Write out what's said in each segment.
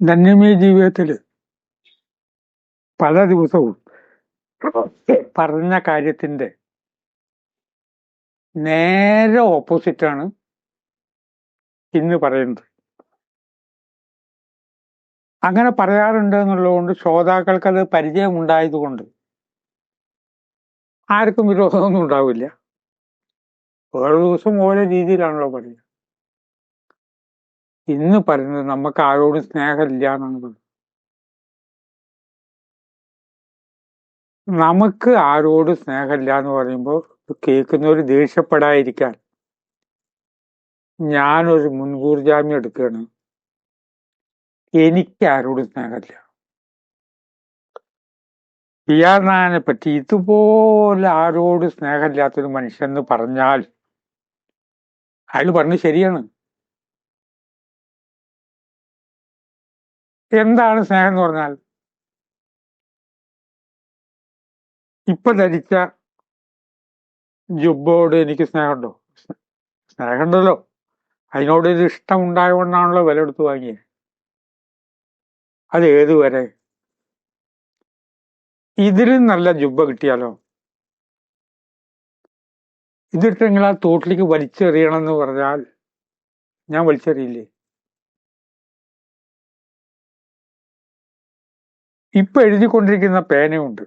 ധന്യമേ ജീവിതത്തിൽ പല ദിവസവും പറഞ്ഞ കാര്യത്തിന്റെ നേരെ ഓപ്പോസിറ്റാണ് ഇന്ന് പറയുന്നത്. അങ്ങനെ പറയാറുണ്ട് എന്നുള്ളതുകൊണ്ട് ശ്രോതാക്കൾക്ക് അത് പരിചയമുണ്ടായതുകൊണ്ട് ആർക്കും വിരോധമൊന്നും ഉണ്ടാവില്ല. ഓരോ ദിവസം ഓരോ രീതിയിലാണല്ലോ പറയുക. ഇന്ന് പറയുന്നത് നമുക്ക് ആരോടും സ്നേഹമില്ല പറയുന്നത്. നമുക്ക് ആരോട് സ്നേഹമില്ല എന്ന് പറയുമ്പോൾ കേൾക്കുന്നവർ ദേഷ്യപ്പെടാതിരിക്കാൻ ഞാനൊരു മുൻകൂർ ജാമ്യം എടുക്കുകയാണ്. എനിക്ക് ആരോടും സ്നേഹമില്ല. പി ആർ നായനെ പറ്റി ഇതുപോലെ ആരോട് സ്നേഹമില്ലാത്തൊരു മനുഷ്യൻ എന്ന് പറഞ്ഞാൽ അയാൾ പറഞ്ഞത് ശരിയാണ്. എന്താണ് സ്നേഹം എന്ന് പറഞ്ഞാൽ ഇപ്പൊ ധരിച്ച ജുബോട് എനിക്ക് സ്നേഹമുണ്ടോ? സ്നേഹമുണ്ടല്ലോ. അതിനോട് ഒരു ഇഷ്ടം ഉണ്ടായതുകൊണ്ടാണല്ലോ വില എടുത്ത് വാങ്ങിയത് അത് ഏതുവരെ ഇതിലും നല്ല ജുബ കിട്ടിയാലോ? ഇതിട്ടെങ്കിൽ ആ തോട്ടിലേക്ക് വലിച്ചെറിയണം എന്ന് പറഞ്ഞാൽ ഞാൻ വലിച്ചെറിയില്ലേ? ഇപ്പൊ എഴുതിക്കൊണ്ടിരിക്കുന്ന പേനയുണ്ട്.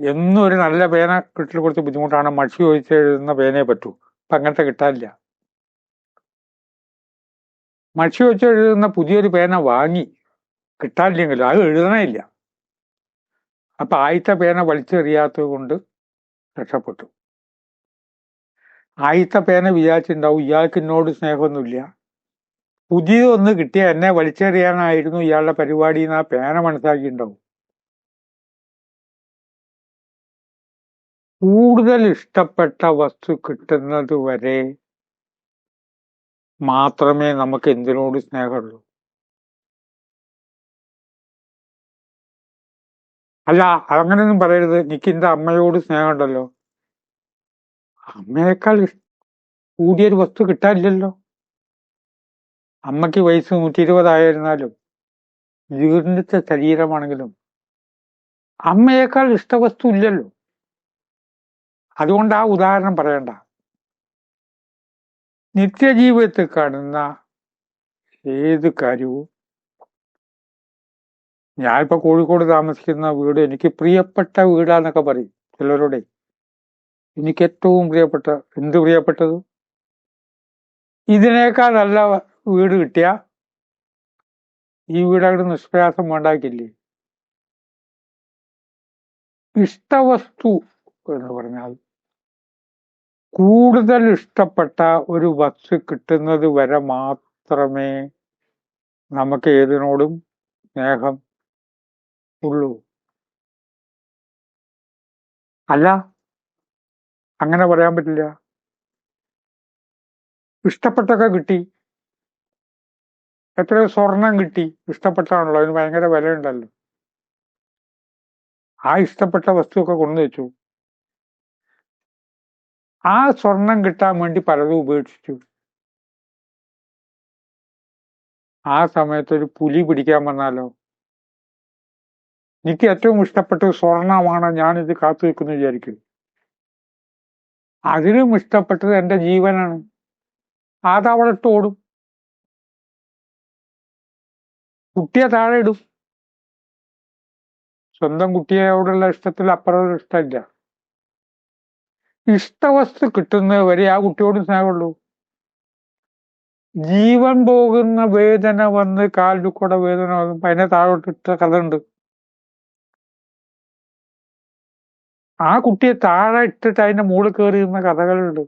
എന്നും ഒരു നല്ല പേന കിട്ടൽ കുറച്ച് ബുദ്ധിമുട്ടാണ്. മഷി ഒഴിച്ച് എഴുതുന്ന പേനയെ പറ്റൂ. ഇപ്പൊ അങ്ങനത്തെ കിട്ടാനില്ല. മഷി ഒഴിച്ച് എഴുതുന്ന പുതിയൊരു പേന വാങ്ങി കിട്ടാനില്ലെങ്കിലും അത് എഴുതണേ ഇല്ല അപ്പൊ ആയിത്ത പേന വലിച്ചെറിയാത്തത് കൊണ്ട് രക്ഷപ്പെട്ടു. ആയിത്ത പേന വിചാരിച്ചിട്ടുണ്ടാവും. ഇയാൾക്ക് എന്നോട് സ്നേഹമൊന്നുമില്ല. പുതിയതൊന്ന് കിട്ടിയ എന്നെ വലിച്ചെറിയാനായിരുന്നു ഇയാളുടെ പരിപാടി എന്ന് ആ പേന മനസ്സിലാക്കിയിട്ടുണ്ടാവും കൂടുതൽ ഇഷ്ടപ്പെട്ട വസ്തു കിട്ടുന്നത് വരെ മാത്രമേ നമുക്ക് എന്തിനോട് സ്നേഹമുള്ളൂ. അല്ല അങ്ങനെയൊന്നും പറയരുത്. എനിക്ക് എന്റെ അമ്മയോട് സ്നേഹമുണ്ടല്ലോ. അമ്മയേക്കാൾ കൂടിയൊരു വസ്തു കിട്ടാനില്ലല്ലോ. അമ്മയ്ക്ക് വയസ്സ് നൂറ്റി ഇരുപതായിരുന്നാലും ജീർണിച്ച ശരീരമാണെങ്കിലും അമ്മയേക്കാൾ ഇഷ്ടവസ്തു ഇല്ലല്ലോ. അതുകൊണ്ട് ആ ഉദാഹരണം പറയണ്ട. നിത്യജീവിതത്തിൽ കാണുന്ന ഏത് കാര്യവും ഞാനിപ്പോ കോഴിക്കോട് താമസിക്കുന്ന വീട് എനിക്ക് പ്രിയപ്പെട്ട വീടാന്നൊക്കെ പറയും ചിലരുടെ. എനിക്ക് ഏറ്റവും പ്രിയപ്പെട്ട എന്ത് പ്രിയപ്പെട്ടത്? ഇതിനേക്കാൾ നല്ല വീട് കിട്ടിയ ഈ വീട് അവിടെ നിഷ്പ്രയാസം വേണ്ടാക്കില്ലേ? ഇഷ്ടവസ്തു എന്ന് പറഞ്ഞാൽ കൂടുതൽ ഇഷ്ടപ്പെട്ട ഒരു വസ്തു കിട്ടുന്നത് വരെ മാത്രമേ നമുക്ക് ഏതിനോടും സ്നേഹം ഉള്ളൂ. അല്ല അങ്ങനെ പറയാൻ പറ്റില്ല. ഇഷ്ടപ്പെട്ടൊക്കെ കിട്ടി. എത്രയോ സ്വർണം കിട്ടി. ഇഷ്ടപ്പെട്ടാണല്ലോ. അതിന് ഭയങ്കര വിലയുണ്ടല്ലോ. ആ ഇഷ്ടപ്പെട്ട വസ്തുവൊക്കെ കൊണ്ടു വെച്ചു. ആ സ്വർണം കിട്ടാൻ വേണ്ടി പലതും ഉപേക്ഷിച്ചു. ആ സമയത്ത് ഒരു പുലി പിടിക്കാൻ വന്നാലോ? എനിക്ക് ഏറ്റവും ഇഷ്ടപ്പെട്ട സ്വർണമാണ് ഞാനിത് കാത്തു വെക്കുന്നു വിചാരിക്കും. അതിലും ഇഷ്ടപ്പെട്ടത് എന്റെ ജീവനാണ്. അതവിടെ ഇട്ട് കുട്ടിയെ താഴെ ഇടും. സ്വന്തം കുട്ടിയോടുള്ള ഇഷ്ടത്തിൽ അപ്പുറം ഇഷ്ടമില്ല. ഇഷ്ടവസ്തു കിട്ടുന്നത് വരെ ആ കുട്ടിയോട് സ്നേഹമുള്ളൂ. ജീവൻ പോകുന്ന വേദന വന്ന് കാലിൽ കൂടെ വേദന വന്നപ്പോ അതിനെ താഴോട്ടിട്ട കഥ ഉണ്ട് ആ കുട്ടിയെ താഴെ ഇട്ടിട്ട് അതിന്റെ മുകളിൽ കയറി നിന്ന കഥകളുണ്ട്.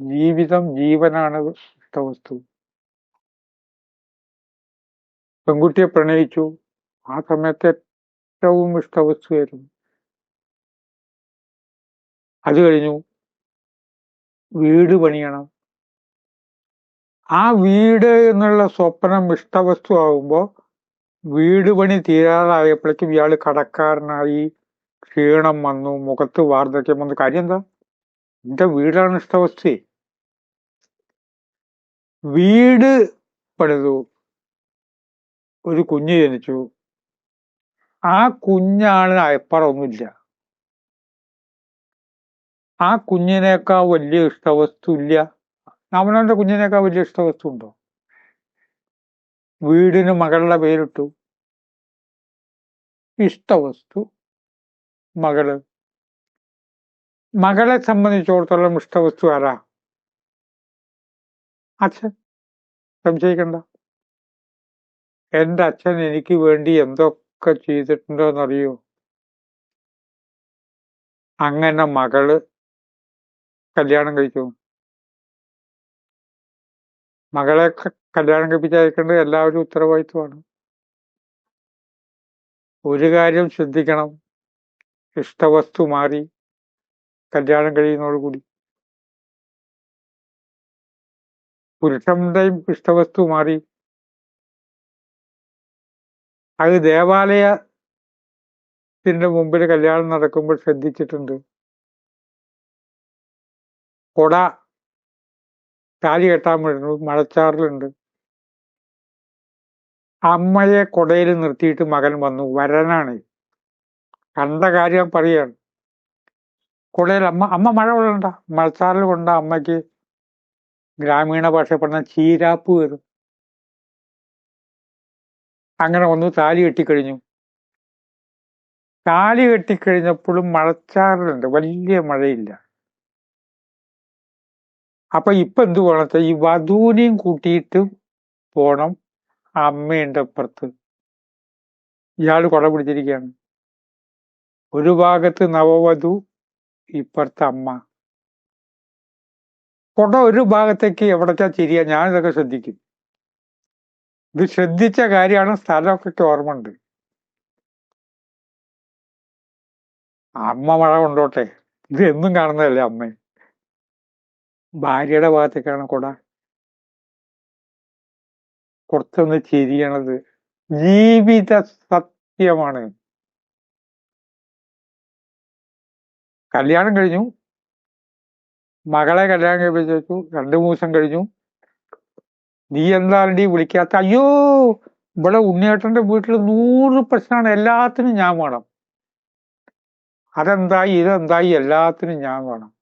ജീവിതം ജീവനാണ് ഇഷ്ടവസ്തു. പെൺകുട്ടിയെ പ്രണയിച്ചു. ആ സമയത്ത് ഏറ്റവും ഇഷ്ടവസ്തുവായിരുന്നു അത് കഴിഞ്ഞു. വീട് പണിയണം. ആ വീട് എന്നുള്ള സ്വപ്നം ഇഷ്ടവസ്തു ആകുമ്പോൾ വീട് പണി തീരാറായപ്പോഴേക്കും ഇയാൾ കടക്കാരനായി ക്ഷീണം വന്നു. മുഖത്ത് വാർദ്ധക്യം വന്നു. കാര്യം എന്താ? എന്റെ വീടാണ് ഇഷ്ടവസ്തു വീട് പണിതു. ഒരു കുഞ്ഞ് ജനിച്ചു. ആ കുഞ്ഞാണ് അയപ്പറൊന്നുമില്ല ആ കുഞ്ഞിനേക്കാൾ വലിയ ഇഷ്ടവസ്തു ഇല്ല അവനവന്റെ കുഞ്ഞിനേക്കാൾ വലിയ ഇഷ്ടവസ്തു ഉണ്ടോ വീടിന് മകളുടെ പേരിട്ടു. ഇഷ്ടവസ്തു മകൾ. മകളെ സംബന്ധിച്ചിടത്തോളം ഇഷ്ടവസ്തു ആരാ? അച്ഛൻ. സംശയിക്കണ്ട. എന്റെ അച്ഛൻ എനിക്ക് വേണ്ടി എന്തൊക്കെ ചെയ്തിട്ടുണ്ടോന്നറിയോ? അങ്ങനെ മകൾ കല്യാണം കഴിച്ചു. മകളെ കല്യാണം കഴിപ്പിച്ചയക്കേണ്ടത് എല്ലാവരും ഉത്തരവാദിത്വമാണ്. ഒരു കാര്യം ശ്രദ്ധിക്കണം. ഇഷ്ടവസ്തു മാറി കല്യാണം കഴിയുന്നതോടുകൂടി പുരുഷന്റെയും ഇഷ്ടവസ്തു മാറി അത് ദേവാലയത്തിന്റെ മുമ്പിൽ കല്യാണം നടക്കുമ്പോൾ ശ്രദ്ധിച്ചിട്ടുണ്ട്. കൊട താലി കെട്ടാൻ വരുന്നു മഴച്ചാറിലുണ്ട്. അമ്മയെ കൊടയിൽ നിർത്തിയിട്ട് മകൻ വന്നു വരനാണ്. കണ്ട കാര്യം പറയാണ്. കൊടയിൽ അമ്മ അമ്മ മഴ കൊള്ളണ്ട മഴച്ചാറിൽ കൊണ്ട അമ്മയ്ക്ക് ഗ്രാമീണ ഭാഷ പറഞ്ഞ ചീരാപ്പ് വരും. അങ്ങനെ ഒന്ന് താലി കെട്ടിക്കഴിഞ്ഞു. താലി കെട്ടിക്കഴിഞ്ഞപ്പോഴും മഴച്ചാറിലുണ്ട്. വലിയ മഴയില്ല. അപ്പൊ ഇപ്പൊ എന്ത് പോണത്തെ ഈ വധുവിനെയും കൂട്ടിയിട്ട് പോണം അമ്മേന്റെ അപ്പുറത്ത്. ഇയാൾ കൊട പിടിച്ചിരിക്കുകയാണ്. ഒരു ഭാഗത്ത് നവവധു ഇപ്പുറത്ത് അമ്മ. കൊട ഒരു ഭാഗത്തേക്ക് എവിടേക്കാ തിരിയാ ഞാനിതൊക്കെ ശ്രദ്ധിക്കും. ഇത് ശ്രദ്ധിച്ച കാര്യമാണ് സ്ഥലമൊക്കെ ഓർമ്മ ഉണ്ട് അമ്മ മഴ കൊണ്ടോട്ടെ. ഇത് എന്നും കാണുന്നതല്ലേ അമ്മ? ഭാര്യയുടെ ഭാഗത്തേക്കാണ് കൊട. കുറച്ചൊന്ന് ചിരിയണത് ജീവിത സത്യമാണ്. കല്യാണം കഴിഞ്ഞു. മകളെ കല്യാണം കഴിപ്പിച്ചു. രണ്ടു മൂസം കഴിഞ്ഞു. നീ എന്താണ്ടി വിളിക്കാത്ത? അയ്യോ ഇവിടെ ഉണ്ണിയേട്ടന്റെ വീട്ടിൽ നൂറ് പ്രശ്നമാണ്. എല്ലാത്തിനും ഞാൻ വേണം. അതെന്തായി ഇതെന്തായി? എല്ലാത്തിനും ഞാൻ വേണം.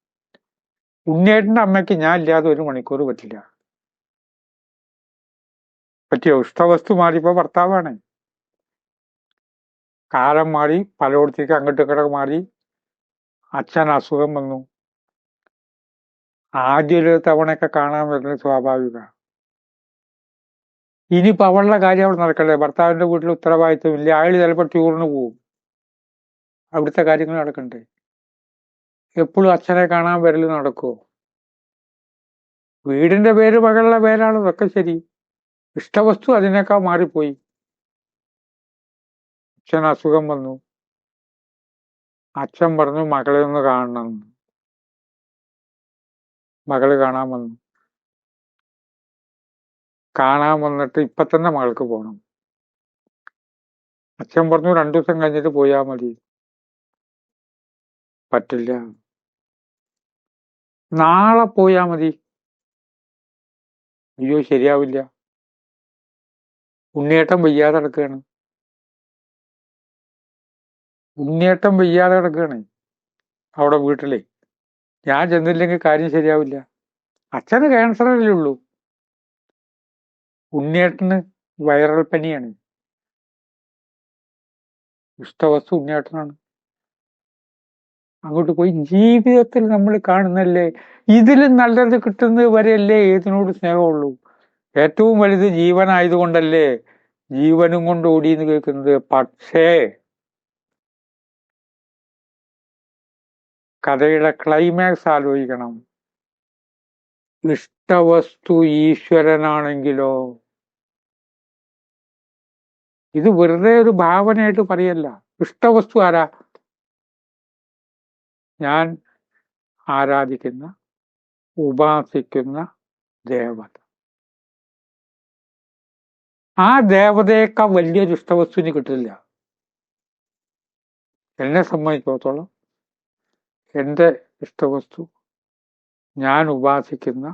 ഉണ്ണിയേട്ടന്റെ അമ്മയ്ക്ക് ഞാൻ ഇല്ലാതെ ഒരു മണിക്കൂർ പറ്റില്ല. പറ്റിയോ ഇഷ്ടവസ്തു മാറിയപ്പോ ഭർത്താവാണ്. കാലം മാറി പലയിടത്തേക്ക് അങ്ങോട്ട് കിടക്ക് മാറി. അച്ഛൻ അസുഖം വന്നു. ആദ്യ ഒരു തവണയൊക്കെ കാണാൻ വരുന്നത് സ്വാഭാവിക ഇനിയിപ്പോ അവളുടെ കാര്യം അവിടെ നടക്കണ്ടേ? ഭർത്താവിന്റെ വീട്ടിൽ ഉത്തരവാദിത്വമില്ല അയാൾ ചിലപ്പോൾ ടൂറിന് പോവും. അവിടുത്തെ കാര്യങ്ങൾ നടക്കണ്ടേ? എപ്പോഴും അച്ഛനെ കാണാൻ വരൽ നടക്കുമോ വീടിന്റെ പേര് മകളുടെ പേരാണ് ഇതൊക്കെ ശരി. ഇഷ്ടവസ്തു അതിനേക്കാൾ മാറിപ്പോയി. അച്ഛൻ അസുഖം വന്നു. അച്ഛൻ പറഞ്ഞു മകളെ ഒന്ന് കാണണം. മകൾ കാണാൻ വന്നു. കാണാൻ വന്നിട്ട് ഇപ്പൊ തന്നെ മകൾക്ക് പോണം. അച്ഛൻ പറഞ്ഞു രണ്ടു ദിവസം കഴിഞ്ഞിട്ട് പോയാ മതി. പറ്റില്ല. നാളെ പോയാ മതി. അയ്യോ ശരിയാവില്ല. ഉണ്ണിയേട്ടൻ വയ്യാതെ കിടക്കുകയാണ്. ഉണ്ണിയേട്ടൻ വയ്യാതെ കിടക്കുകയാണ് അവിടെ വീട്ടിലെ. ഞാൻ ചെന്നില്ലെങ്കിൽ കാര്യം ശരിയാവില്ല. അച്ഛന് ക്യാൻസറല്ലേ ഉള്ളൂ. ഉണ്ണിയേട്ടന് വൈറൽ പനിയാണ്. ഇഷ്ടവസ്തു ഉണ്ണിയേട്ടനാണ്. അങ്ങോട്ട് പോയി ജീവിതത്തിൽ നമ്മൾ കാണുന്നല്ലേ ഇതിലും നല്ലത് കിട്ടുന്നത് വരെയല്ലേ ഏതിനോട് സ്നേഹമുള്ളൂ? ഏറ്റവും വലുത് ജീവനായതുകൊണ്ടല്ലേ ജീവനും കൊണ്ട് ഓടി എന്ന് കേൾക്കുന്നത്? പക്ഷേ കഥയുടെ ക്ലൈമാക്സ് ആലോചിക്കണം. ഇഷ്ടവസ്തു ഈശ്വരനാണെങ്കിലോ ഇത് വെറുതെ ഒരു ഭാവനയായിട്ട് പറയല്ല. ഇഷ്ടവസ്തു ആരാ? ഞാൻ ആരാധിക്കുന്ന ഉപാസിക്കുന്ന ദേവത. ആ ദേവതയേക്കാൾ വലിയൊരു ഇഷ്ടവസ്തുവിന് കിട്ടില്ല. എന്നെ സംബന്ധിച്ചിടത്തോളം എന്റെ ഇഷ്ടവസ്തു ഞാൻ ഉപാസിക്കുന്ന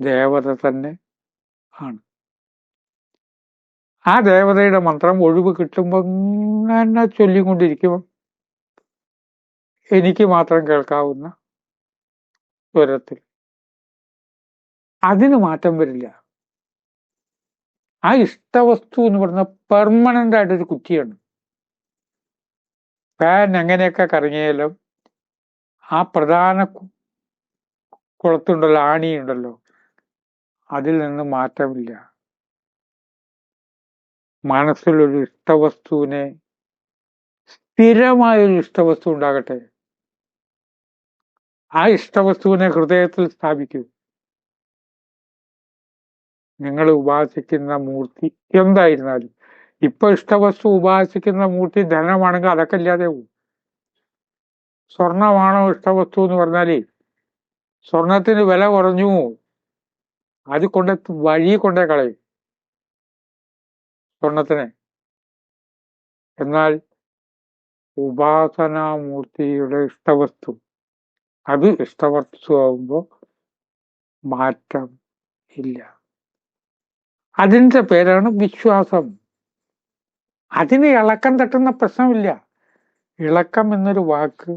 ദേവത തന്നെ ആണ്. ആ ദേവതയുടെ മന്ത്രം ഒഴിവ് കിട്ടുമ്പോൾ അങ്ങനെ ചൊല്ലിക്കൊണ്ടിരിക്കും എനിക്ക് മാത്രം കേൾക്കാവുന്ന സ്വരത്തിൽ. അതിന് മാറ്റം വരില്ല. ആ ഇഷ്ടവസ്തു എന്ന് പറയുന്ന പെർമനന്റ് ആയിട്ടൊരു കുറ്റിയാണ്. ഫാൻ എങ്ങനെയൊക്കെ കറങ്ങിയാലും ആ പ്രധാന കുളത്തുണ്ടല്ലോ ആണിയുണ്ടല്ലോ അതിൽ നിന്ന് മാറ്റമില്ല. മനസ്സിലൊരു ഇഷ്ടവസ്തുവിനെ സ്ഥിരമായൊരു ഇഷ്ടവസ്തു ഉണ്ടാകട്ടെ. ആ ഇഷ്ടവസ്തുവിനെ ഹൃദയത്തിൽ സ്ഥാപിക്കൂ. നിങ്ങൾ ഉപാസിക്കുന്ന മൂർത്തി എന്തായിരുന്നാലും. ഇപ്പൊ ഇഷ്ടവസ്തു ഉപാസിക്കുന്ന മൂർത്തി ധനമാണെങ്കിൽ അതൊക്കെ ഇല്ലാതെ പോകും സ്വർണമാണോ ഇഷ്ടവസ്തു എന്ന് പറഞ്ഞാലേ സ്വർണത്തിന് വില കുറഞ്ഞു അത് കൊണ്ട് വഴി കൊണ്ടേ കളയും. സ്വർണത്തിനെ. എന്നാൽ ഉപാസനാമൂർത്തിയുടെ ഇഷ്ടവസ്തു അത് ഇഷ്ടവസ്തു മാറ്റം ഇല്ല. അതിന്റെ പേരാണ് വിശ്വാസം. അതിന് ഇളക്കം തട്ടുന്ന പ്രശ്നമില്ല. ഇളക്കം എന്നൊരു വാക്ക്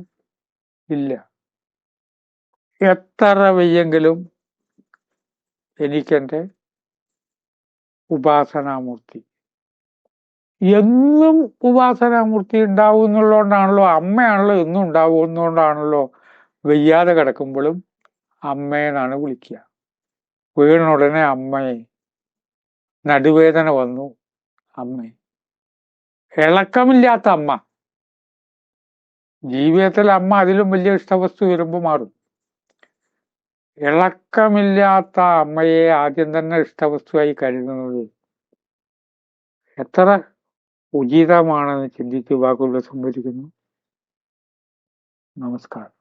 ഇല്ല. എത്ര വയ്യെങ്കിലും എനിക്കെന്റെ ഉപാസനാമൂർത്തി എന്നും ഉപാസനാമൂർത്തി ഉണ്ടാവും എന്നുള്ളതുകൊണ്ടാണല്ലോ അമ്മയാണല്ലോ എന്നും ഉണ്ടാവുന്നതുകൊണ്ടാണല്ലോ വെയ്യാതെ കിടക്കുമ്പോഴും അമ്മയെന്നാണ് വിളിക്കുക. വീണ ഉടനെ അമ്മയെ നടുവേദന വന്നു അമ്മേ. ഇളക്കമില്ലാത്ത അമ്മ. ജീവിതത്തിൽ അമ്മ അതിലും വലിയ ഇഷ്ടവസ്തു വരുമ്പോൾ മാറും. ഇളക്കമില്ലാത്ത അമ്മയെ ആദ്യം തന്നെ ഇഷ്ടവസ്തുവായി കരുതുന്നത് എത്ര ഉചിതമാണെന്ന് ചിന്തിച്ച് വാക്കുകൾ സംഭരിക്കുന്നു നമസ്കാരം.